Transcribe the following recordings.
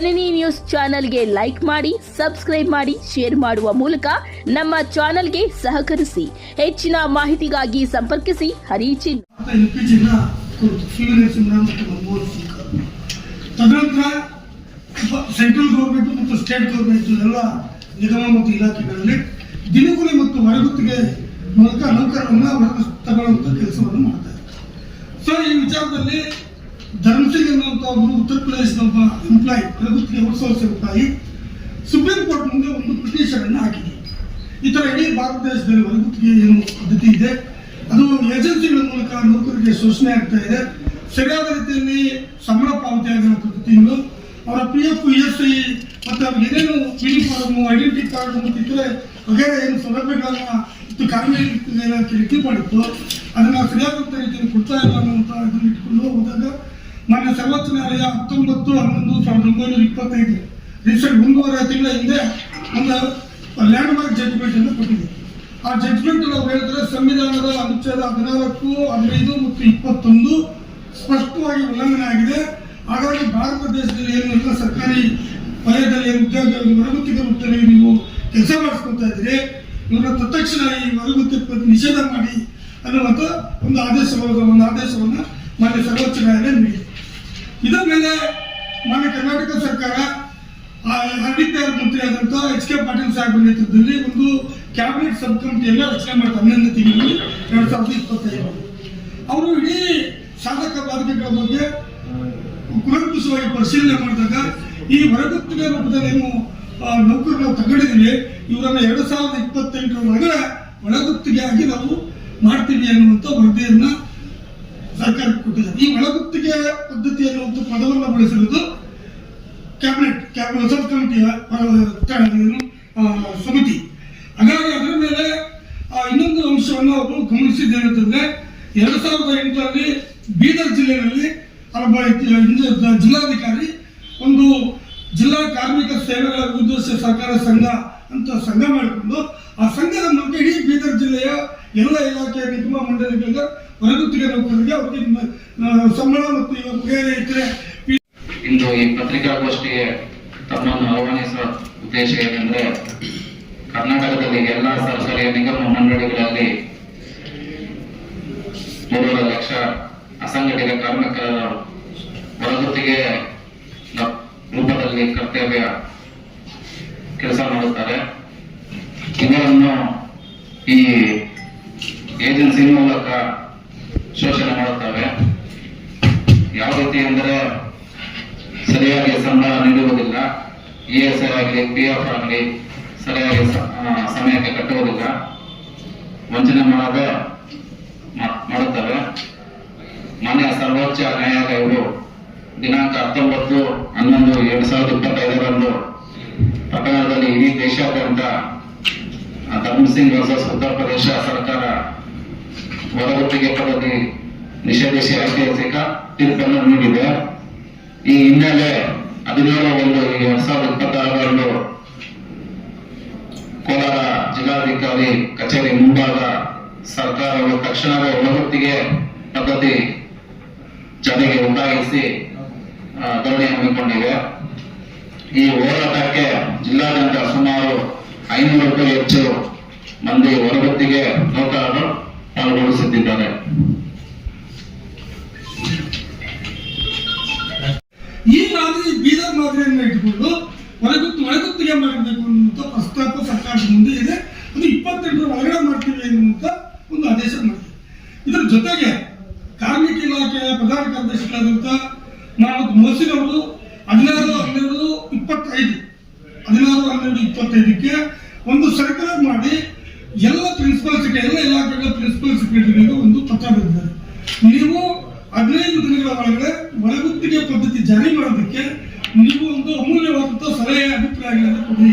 ಜನನಿ news ಚಾನೆಲ್ಗೆ like ಮಾಡಿ, subscribe ಮಾಡಿ, ಶೇರ್ ಮಾಡುವ ಮೂಲಕ ನಮ್ಮ ಚಾನೆಲ್ಗೆ ಸಹಕರಿಸಿ. ಹೆಚ್ಚಿನ ಮಾಹಿತಿಗಾಗಿ ಸಂಪರ್ಕಿಸಿ. ಹರಿಚಿನ್. ತದನಂತರ ಸೆಂಟ್ರಲ್ ಗೌರ್ಮೆಂಟ್ ಮತ್ತು ಸ್ಟೇಟ್ ಗೌರ್ಮೆಂಟ್ ಎಲ್ಲ ನಿಗಮ ಮತ್ತು ಇಲಾಖೆಗಳಲ್ಲಿ ದಿನಗೂಲಿ ಮತ್ತು ಹೊರಗುತ್ತಿಗೆ ಮೂಲಕ ನೌಕರರನ್ನ ತಗೊಳ್ಳುವಂಥ ಕೆಲಸವನ್ನು ಮಾಡ್ತಾರೆ ಸೊ ಈ ವಿಚಾರದಲ್ಲಿ ಧರ್ಮಸಿಂಗ್ ಎನ್ನುವಂಥ ಒಬ್ಬರು ಉತ್ತರ ಪ್ರದೇಶದ ಒಬ್ಬ ಎಂಪ್ಲಾಯಿ ಹೊರಗುತ್ತಿಗೆ ಔಟ್ಸೋರ್ಸ್ ಎಂಪ್ಲಾಯಿ ಸುಪ್ರೀಂ ಕೋರ್ಟ್ ಮುಂದೆ ಒಂದು ಅನ್ನು ಹಾಕಿದೆ. ಈ ಥರ ಇಡೀ ಭಾರತ ದೇಶದಲ್ಲಿ ವರ್ಗುತ್ತಿಗೆ ಏನು ಪದ್ಧತಿ ಇದೆ. ಅದು ಏಜೆನ್ಸಿಗಳ ಮೂಲಕ ನೌಕರರಿಗೆ ಶೋಷಣೆ ಆಗ್ತಾ ಇದೆ. ಸರಿಯಾದ ರೀತಿಯಲ್ಲಿ ಸಂಬಳ ಪಾವತಿ ಆಗಿರೋ ಪದ್ಧತಿಗಳು ಅವರ P F E S I ಮತ್ತು ಅವ್ರಿಗೆ ಏನೇನು ಯೂನಿಫಾರ್ಮ್ ಐಡೆಂಟಿ ಕಾರ್ಡ್ ಮತ್ತು ಇತರೆ ವಗೇರೆ ಏನು ಸೌಲಭ್ಯಗಳನ್ನು ಮತ್ತು ಕಾರ್ಮಿಕ ಮಾಡಿತ್ತು, ಅದನ್ನ ಸರಿಯಾದಂಥ ರೀತಿಯಲ್ಲಿ ಕೊಡ್ತಾ ಇಲ್ಲ ಅನ್ನುವಂಥ ಇದನ್ನು ಇಟ್ಕೊಂಡು ಹೋದಾಗ ಮಾನ್ಯ ಸರ್ವೋಚ್ಚ ನ್ಯಾಯಾಲಯ ಹತ್ತೊಂಬತ್ತು, ಹನ್ನೊಂದು, ಸಾವಿರದ ಒಂಬೈನೂರ ಇಪ್ಪತ್ತೈದು. ರೀಸೆಂಟ್ ಒಂದೂವರೆ ತಿಂಗಳ ಹಿಂದೆ ಒಂದು ಲ್ಯಾಂಡ್ ಮಾರ್ಕ್ ಜಡ್ಜ್ಮೆಂಟ್ ಅನ್ನು ಕೊಟ್ಟಿದೆ. ಆ ಜಡ್ಜ್ಮೆಂಟ್ ನಾವು ಹೇಳಿದ್ರೆ ಸಂವಿಧಾನದ ಅನುಚ್ಛೇದ ಹದಿನಾಲ್ಕು, ಹದಿನೈದು ಮತ್ತು ಇಪ್ಪತ್ತೊಂದು ಸ್ಪಷ್ಟವಾಗಿ ಉಲ್ಲಂಘನೆ ಆಗಿದೆ. ಹಾಗಾಗಿ ಭಾರತ ದೇಶದಲ್ಲಿ ಏನು ಎಲ್ಲ ಸರ್ಕಾರಿ ವಲಯದಲ್ಲಿ ಉದ್ಯೋಗ ಹೊರಗುತ್ತಿಗೆ ರೂಪದಲ್ಲಿ ನೀವು ಕೆಲಸ ಮಾಡಿಸ್ಕೊತಾ ಇದ್ದೀರಿ. ಇವರ ತತ್ಕ್ಷಣ ಈ ವರಗುತ್ತಿ ನಿಷೇಧ ಮಾಡಿ ಅನ್ನುವಂಥ ಒಂದು ಆದೇಶವನ್ನು ಒಂದು ಆದೇಶವನ್ನು ಮಾನ್ಯ ಸರ್ವೋಚ್ಚ ನ್ಯಾಯಾಲಯ ನೀಡಿದೆ. ಇದರ ಮೇಲೆ ನಮ್ಮ ಕರ್ನಾಟಕ ಸರ್ಕಾರ ಹರ್ಡಿಪಿಆರ್ ಮಂತ್ರಿ ಆದಂತ ಎಚ್ ಕೆ ಪಾಟೀಲ್ ಸಾಹೇಬ್ ನೇತೃತ್ವದಲ್ಲಿ ಒಂದು ಕ್ಯಾಬಿನೆಟ್ ಸಬ್ ಕಮಿಟಿಯನ್ನ ರಚನೆ ಮಾಡ್ತಾರೆ. ಹನ್ನೊಂದು ತಿಂಗಳಲ್ಲಿ ಎರಡ್ ಸಾವಿರದ ಇಪ್ಪತ್ತೈದು ಅವರು ಇಡೀ ಸಾಧಕ ಬಾಧಕಗಳ ಬಗ್ಗೆ ಕುಲಂಕುಷವಾಗಿ ಪರಿಶೀಲನೆ ಮಾಡಿದಾಗ ಈ ಹೊರಗುತ್ತಿಗೆ ರೂಪದಲ್ಲಿ ಏನು ನೌಕರರು ತಗೊಂಡಿದ್ದೀವಿ. ಇವರನ್ನ ಎರಡು ಸಾವಿರದ ಇಪ್ಪತ್ತೆಂಟರ ಒಳಗುತ್ತಿಗೆ ಆಗಿ ನಾವು ಮಾಡ್ತೀವಿ ಅನ್ನುವಂಥ ವರದಿಯನ್ನು ಸರ್ಕಾರಕ್ಕೆ ಕೊಟ್ಟಿದ್ದಾರೆ. ಈ ಒಳಗುತ್ತಿಗೆ ಪದವನ್ನು ಕ್ಯಾಬಿನೆಟ್ ಕ್ಯಾಬಿನೆಟ್ ಕಮಿಟಿಯ ಸಮಿತಿ. ಹಾಗಾಗಿ ಅದರ ಮೇಲೆ ಇನ್ನೊಂದು ಅಂಶವನ್ನು ಅವರು ಗಮನಿಸಿದ್ದೇನೆಂತಂದ್ರೆ ಎರಡ್ ಸಾವಿರದ ಎಂಟರಲ್ಲಿ ಬೀದರ್ ಜಿಲ್ಲೆಯಲ್ಲಿ ಜಿಲ್ಲಾಧಿಕಾರಿ ಒಂದು ಜಿಲ್ಲಾ ಕಾರ್ಮಿಕ ಸೇವೆಗಳ ಉದ್ದೇಶ ಸಹಕಾರ ಸಂಘ ಅಂತ ಸಂಘ ಮಾಡಿಕೊಂಡು, ಆ ಸಂಘದ ಮೂಲಕ ಇಡೀ ಬೀದರ್ ಜಿಲ್ಲೆಯ ಎಲ್ಲ ಇಲಾಖೆಯ ನಿಗಮ ಮಂಡಳಿಗಳಿಂದ ಹೊರಗುತ್ತಿಗೆ ನೌಕರರಿಗೆ ಅವರಿಗೆ ಸಂಬಳ ಮತ್ತು ಇಂದು ಈ ಪತ್ರಿಕಾಗೋಷ್ಠಿಗೆ ತಮ್ಮನ್ನು ಆಹ್ವಾನಿಸುವ ಉದ್ದೇಶ ಏನೆಂದ್ರೆ, ಕರ್ನಾಟಕದಲ್ಲಿ ಎಲ್ಲಾ ಸರ್ಕಾರಿ ನಿಗಮ ಮಂಡಳಿಗಳಲ್ಲಿ ಮೂರುವರೆ ಲಕ್ಷ ಅಸಂಘಟಿತ ಕಾರ್ಮಿಕರ ಹೊರಗುತ್ತಿಗೆ ರೂಪದಲ್ಲಿ ಕರ್ತವ್ಯ ಕೆಲಸ ಮಾಡುತ್ತಾರೆ. ಇದನ್ನು ಈ ಏಜೆನ್ಸಿ ಮೂಲಕ ಶೋಷಣೆ ಮಾಡುತ್ತವೆ ಯಾವ ರೀತಿ ಅಂದರೆ ಸರಿಯಾಗಿ ಸಂಬಳ ನೀಡುವುದಿಲ್ಲ ಇ ಎಸ್ ಐ ಆಗಲಿ ಪಿ ಎಫ್ ಆಗಲಿ, ಸರಿಯಾಗಿ ಸಮಯಕ್ಕೆ ಕಟ್ಟುವುದಿಲ್ಲ. ವಂಚನೆ ಮಾಡಾಗ ಮಾಡುತ್ತವೆ ಮಾನ್ಯ ಸರ್ವೋಚ್ಚ ನ್ಯಾಯಾಲಯವು ದಿನಾಂಕ ಹತ್ತೊಂಬತ್ತು, ಹನ್ನೊಂದು, ಎರಡ್ ಸಾವಿರದ ಇಪ್ಪತ್ತೈದರಂದು ಪ್ರಕರಣದಲ್ಲಿ ಇಡೀ ದೇಶಾದ್ಯಂತ ಧರ್ಮಸಿಂಗ್ ವರ್ಸಸ್ ಉತ್ತರ ಪ್ರದೇಶ ಸರ್ಕಾರ ಹೊರಗುತ್ತಿಗೆ ಪದ್ಧತಿ ನಿಷೇಧಿಸಿ ಐತಿಹಾಸಿಕ ತೀರ್ಪನ್ನು ನೀಡಿದೆ. ಈ ಹಿನ್ನೆಲೆ ಹದಿನೇಳು ಒಂದು ಎರಡ್ ಸಾವಿರದ ಇಪ್ಪತ್ತಾರರಂದು ಕೋಲಾರ ಜಿಲ್ಲಾಧಿಕಾರಿ ಕಚೇರಿ ಮುಂಭಾಗ ಸರ್ಕಾರವು ತಕ್ಷಣವೇ ಹೊರಗುತ್ತಿಗೆ ಪದ್ಧತಿ ಜಾರಿಗೆ ಆ, ಧರಣಿ ಹಮ್ಮಿಕೊಂಡಿವೆ ಈ ಹೋರಾಟಕ್ಕೆ ಜಿಲ್ಲಾದ್ಯಂತ ಸುಮಾರು ಐನೂರಕ್ಕೂ ಹೆಚ್ಚು ಮಂದಿ ಹೊರಗುತ್ತಿಗೆ ನೌಕರರು ಪಾಲ್ಗೊಳಿಸುತ್ತಿದ್ದಾರೆ ಇಪ್ಪತ್ತೆಂಟರ ಒಳಗಡೆ ಮಾಡ್ತೀವಿ ಅಂತ ಒಂದು ಆದೇಶ ಮಾಡ್ತೀವಿ ಇದರ ಜೊತೆಗೆ ಕಾರ್ಮಿಕ ಇಲಾಖೆಯ ಪ್ರಧಾನ ಕಾರ್ಯದರ್ಶಿಗಳಾದಂಥ ನಾವು ಮೋಸಿನವರು ಹದಿನಾರು ಹನ್ನೆರಡು ಇಪ್ಪತ್ತೈದು, ಹದಿನಾರು ಹನ್ನೆರಡು ಇಪ್ಪತ್ತೈದಕ್ಕೆ ಒಂದು ಸರ್ಕಾರ ಮಾಡಿ ಎಲ್ಲ ಪ್ರಿನ್ಸಿಪಲ್ ಸೆಕ್ರೆಟರಿ ಎಲ್ಲ ಇಲಾಖೆಗಳ ಪ್ರಿನ್ಸಿಪಲ್ ಸೆಕ್ರೆಟರಿಗಳಿಗೆ ಒಂದು ಪತ್ರ ಬರೆದಿದ್ದಾರೆ. ನೀವು ಹದಿನೈದು ದಿನಗಳ ಒಳಗಡೆ ಒಳಗುತ್ತಿಗೆ ಪದ್ಧತಿ ಜಾರಿ ಮಾಡೋದಕ್ಕೆ ನೀವು ಒಂದು ಅಮೂಲ್ಯವಾದಂಥ ಸಲಹೆ, ಅಭಿಪ್ರಾಯಗಳನ್ನು ಕೊಡಿ.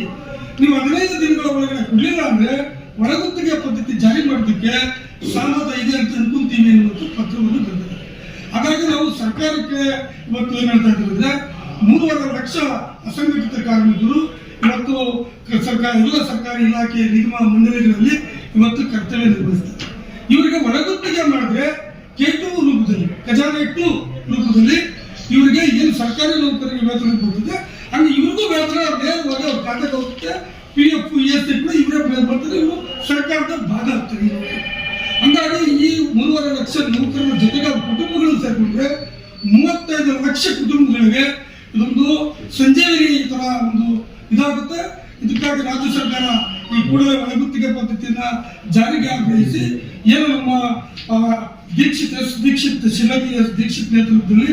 ನೀವು ಹದಿನೈದು ದಿನಗಳ ಒಳಗಡೆ ಕೊಡಲಿಲ್ಲ ಅಂದ್ರೆ ಒಳಗುತ್ತಿಗೆ ಪದ್ಧತಿ ಜಾರಿ ಮಾಡೋದಕ್ಕೆ ಸಹಮತ ಇದೆ ಅಂತ ಅನ್ಕೊಂತೀವಿ ಅನ್ನೋದು ಪತ್ರವನ್ನು ಬಂದಿದೆ ಹಾಗಾಗಿ ನಾವು ಸರ್ಕಾರಕ್ಕೆ ಇವತ್ತು ಏನ್ ಹೇಳ್ತಾ ಇದ್ದೀವಿ ಮೂರುವರೆ ಲಕ್ಷ ಅಸಂಘಟಿತ ಕಾರ್ಮಿಕರು ಇವತ್ತು ಸರ್ಕಾರ, ಎಲ್ಲ ಸರ್ಕಾರಿ ಇಲಾಖೆ ನಿಗಮ ಮಂಡಳಿಗಳಲ್ಲಿ ಇವತ್ತು ಕರ್ತವ್ಯ ನಿರ್ವಹಿಸ್ತಾರೆ. ಇವರಿಗೆ ಒಳಗುತ್ತಿಗೆ ಮಾಡಿದ್ರೆ ಕೆಟ್ಟು ರೂಪದಲ್ಲಿ, ಖಜಾನೆ ಇಟ್ಟು ರೂಪದಲ್ಲಿ ಇವರಿಗೆ ಏನು ಸರ್ಕಾರಿ ನೌಕರಿಗೆ ವೇತನ ಬರ್ತದೆ ಹಂಗೆ ನಂತರ ನೇರವಾಗಿ ಅವ್ರ ಖಾತೆಗೆ ಹೋಗುತ್ತೆ ಪಿ ಎಫ್ ಇ ಎಸ್ ಕೂಡ ಇವರೇ ಬರ್ತಾರೆ, ಇವರು ಸರ್ಕಾರದ ಭಾಗ ಆಗ್ತಾರೆ. ಹಂಗಾಗಿ ಈ ಮೂರುವರೆ ಲಕ್ಷ ನೌಕರರ ಜೊತೆಗೆ ಅವ್ರ ಕುಟುಂಬಗಳು ಸೇರ್ಕೊಂಡ್ರೆ ಮೂವತ್ತೈದು ಲಕ್ಷ ಕುಟುಂಬಗಳಿಗೆ ಇದೊಂದು ಸಂಜೀವಿನಿ ಈ ಥರ ಒಂದು ಇದಾಗುತ್ತೆ ಇದಕ್ಕಾಗಿ ರಾಜ್ಯ ಸರ್ಕಾರ ಈ ಕೂಡಲೇ ಒಳಗುತ್ತಿಗೆ ಪದ್ಧತಿಯನ್ನ ಜಾರಿಗೆ ಆಗ್ರಹಿಸಿ ಏನು ನಮ್ಮ ದೀಕ್ಷಿತ್ ದೀಕ್ಷಿತ್ ಎಸ್ ದೀಕ್ಷಿತ್ ನೇತೃತ್ವದಲ್ಲಿ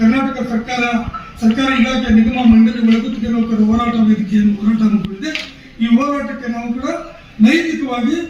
ಕರ್ನಾಟಕ ಸರ್ಕಾರ, ಸರ್ಕಾರಿ ಇಲಾಖೆ ನಿಗಮ ಮಂಡಳಿ ಒಳಗುತ್ತಿಗೆ ನೌಕರ ಹೋರಾಟ ವೇದಿಕೆಯನ್ನು ಹೋರಾಟ ಹಮ್ಮಿಕೊಂಡಿದೆ ಈ